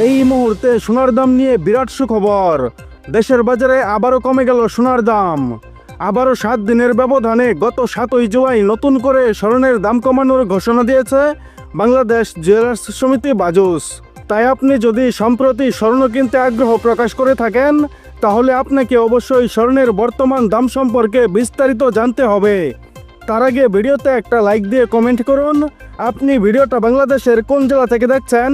এই মুহূর্তে সোনার দাম নিয়ে বিরাট সুখবর। দেশের বাজারে আবারও কমে গেল সোনার দাম। আবারও সাত দিনের ব্যবধানে গত সাতই জুলাই নতুন করে স্বর্ণের দাম কমানোর ঘোষণা দিয়েছে বাংলাদেশ জুয়েলার্স সমিতি বাজুস। তাই আপনি যদি সম্প্রতি স্বর্ণ কিনতে আগ্রহ প্রকাশ করে থাকেন, তাহলে আপনাকে অবশ্যই স্বর্ণের বর্তমান দাম সম্পর্কে বিস্তারিত জানতে হবে। তার আগে ভিডিওতে একটা লাইক দিয়ে কমেন্ট করুন। আপনি ভিডিওটা বাংলাদেশের কোন জেলা থেকে দেখছেন?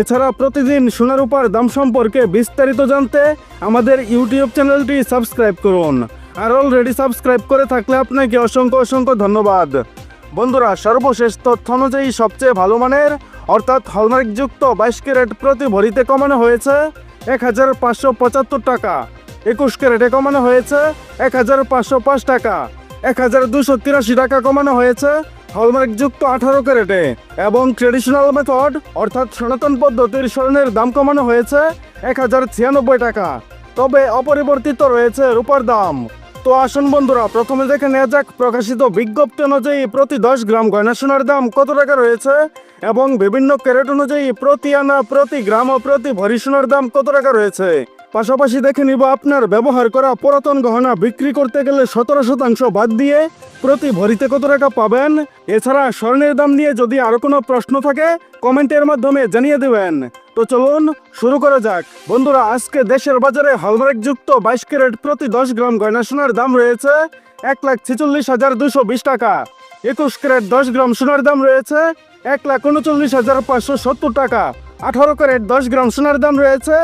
এছাড়া প্রতিদিন সোনার উপার দাম সম্পর্কে বিস্তারিত জানতে আমাদের ইউটিউব চ্যানেলটি সাবস্ক্রাইব করুন। আর অলরেডি সাবস্ক্রাইব করে থাকলে আপনাকে অসংখ্য অসংখ্য ধন্যবাদ। বন্ধুরা, সর্বশেষ তথ্য অনুযায়ী সবচেয়ে ভালো মানের, অর্থাৎ হলমার্কযুক্ত বাইশ ক্যারেট প্রতি ভরিতে কমানো হয়েছে এক হাজার পাঁচশো পঁচাত্তর টাকা। একুশ ক্যারেটে কমানো হয়েছে এক হাজার পাঁচশো পাঁচ টাকা। এক হাজার দুশো তিরাশি টাকা কমানো হয়েছে। হলমার্কযুক্ত আঠারো ক্যারেটে এবং ট্রেডিশনাল মেথড, অর্থাৎ সনাতন পদ্ধতির স্বর্ণের দাম কমানো হয়েছে এক হাজার ছিয়ানব্বই টাকা। তবে অপরিবর্তিত রয়েছে রূপার দাম। তো আসুন বন্ধুরা, প্রথমে দেখে নেওয়া যাক প্রকাশিত বিজ্ঞপ্তি অনুযায়ী প্রতি দশ গ্রাম গয়না সোনার দাম কত টাকা রয়েছে এবং বিভিন্ন ক্যারেট অনুযায়ী প্রতি আনা, প্রতি গ্রাম ও প্রতি ভরি সোনার দাম কত টাকা রয়েছে। পাশাপাশি দেখে নিব আপনার ব্যবহার করা পুরাতন গহনা বিক্রি করতে গেলে সতেরো শতাংশ বাদ দিয়ে প্রতি ভরিতে কত টাকা পাবেন? এছাড়া স্বর্ণের দাম নিয়ে যদি আরও কোনো প্রশ্ন থাকে, কমেন্টের মাধ্যমে জানিয়ে দেবেন। তো চলুন, শুরু করা যাক। বন্ধুরা, আজকে দেশের বাজারে হলমার্ক যুক্ত বাইশ ক্যারেট প্রতি দশ গ্রাম গয়না সোনার দাম রয়েছে এক লাখ ছেচল্লিশ হাজার দুশো বিশ টাকা। একুশ ক্যারেট দশ গ্রাম সোনার দাম রয়েছে এক লাখ উনচল্লিশ হাজার পাঁচশো সত্তর টাকা। আঠারো ক্যারেট দশ গ্রাম সোনার দাম রয়েছে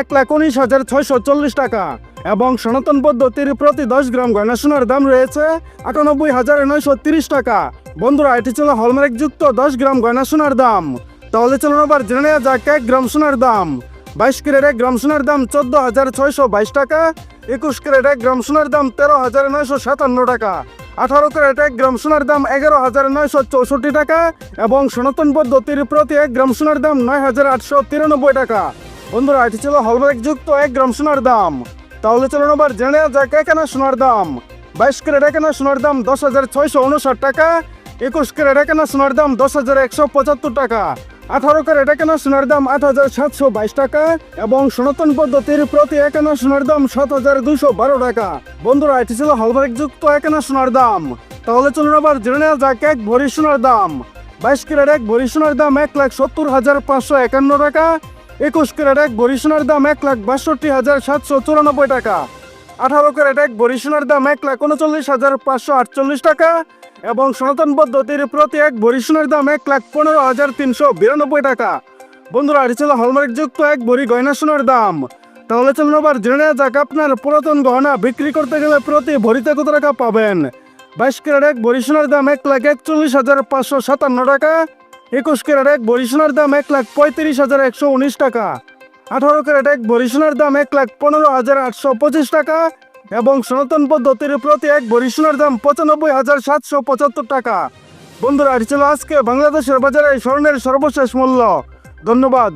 এক লাখ উনিশ হাজার ছয়শো চল্লিশ টাকা। এবং সনাতন পদ্ধতির প্রতি দশ গ্রাম গয়না সোনার দাম রয়েছে আটানব্বই হাজার নয়শো তিরিশ টাকা। বন্ধুরা, এটি ছিল হলমার্ক যুক্ত দশ গ্রাম গয়না সোনার দাম। তাহলে চলুন আবার জেনে নেওয়া যাক এক গ্রাম সোনার দাম। বাইশ ক্যারেট এক গ্রাম সোনার দাম চোদ্দ হাজার ছয়শো বাইশ টাকা, একুশ ক্যারেট এক গ্রাম সোনার দাম তেরো হাজার নয়শো সাতান্ন টাকা। আঠারো ক্যারেট এক গ্রাম সোনার দাম এগারো হাজার নয়শো চৌষট্টি টাকা এবং সনাতন পদ্ধতির প্রতি এক গ্রাম সোনার দাম নয় হাজার আটশো তিরানব্বই টাকা। বন্ধুরা, এটি ছিল হলমার্ক যুক্ত এক গ্রাম সোনার দাম। তাহলে চলুন আবার জেনে যাক একানা সোনার দাম। বাইশ ক্যারেট একানা সোনার দাম দশ হাজার ছয়শো উনষাট টাকা, একুশ ক্যারেট একানা সোনার দাম দশ হাজার একশো পঁচাত্তর টাকা। আঠারো ক্যারেট একানা সোনার দাম আট হাজার সাতশো বাইশ টাকা এবং সনাতন পদ্ধতির প্রতি একানা সোনার দাম সাত হাজার দুশো বারো টাকা। বন্ধুরা, এটি ছিল হলমার্ক যুক্ত একানা সোনার দাম। তাহলে চলুন আবার জেনে নেওয়া যাক এক ভরি সোনার দাম। বাইশ ক্যারেট এক ভরি সোনার দাম এক লাখ সত্তর হাজার পাঁচশো একান্ন টাকা। একুশ ক্যারেট এক ভরি সোনার দাম এক লাখ বাষট্টি হাজার সাতশো চুরানব্বই টাকা। আঠারো ক্যারেট এক ভরি সোনার দাম এক লাখ উনচল্লিশ হাজার পাঁচশো আটচল্লিশ টাকা। এবং সনাতন পদ্ধতির প্রতি এক ভরি সোনার দাম এক লাখ পনেরো হাজার তিনশো বিরানব্বই টাকা। বন্ধুরা, এটি ছিল হলমার্ক যুক্ত এক ভরি গয়না সোনার দাম। তাহলে চলুন আবার জেনে নেওয়া যাক, আপনার পুরাতন গহনা বিক্রি করতে গেলে প্রতি ভরিতে কত টাকা পাবেন? বাইশ ক্যারেট এক ভরি সোনার দাম এক লাখ একচল্লিশ হাজার পাঁচশো সাতান্ন টাকা। একুশ ক্যারেট এক ভরি সোনার দাম এক লাখ পঁয়ত্রিশ হাজার একশো উনিশ টাকা। আঠারো ক্যারেট এক ভরি সোনার দাম এক লাখ পনেরো হাজার আটশো পঁচিশ টাকা। এবং সনাতন পদ্ধতির প্রতি এক ভরি সোনার দাম পঁচানব্বই হাজার সাতশো পঁচাত্তর টাকা। বন্ধুরা এটি ছিল আজকে বাংলাদেশের বাজারে স্বর্ণের সর্বশেষ মূল্য। ধন্যবাদ।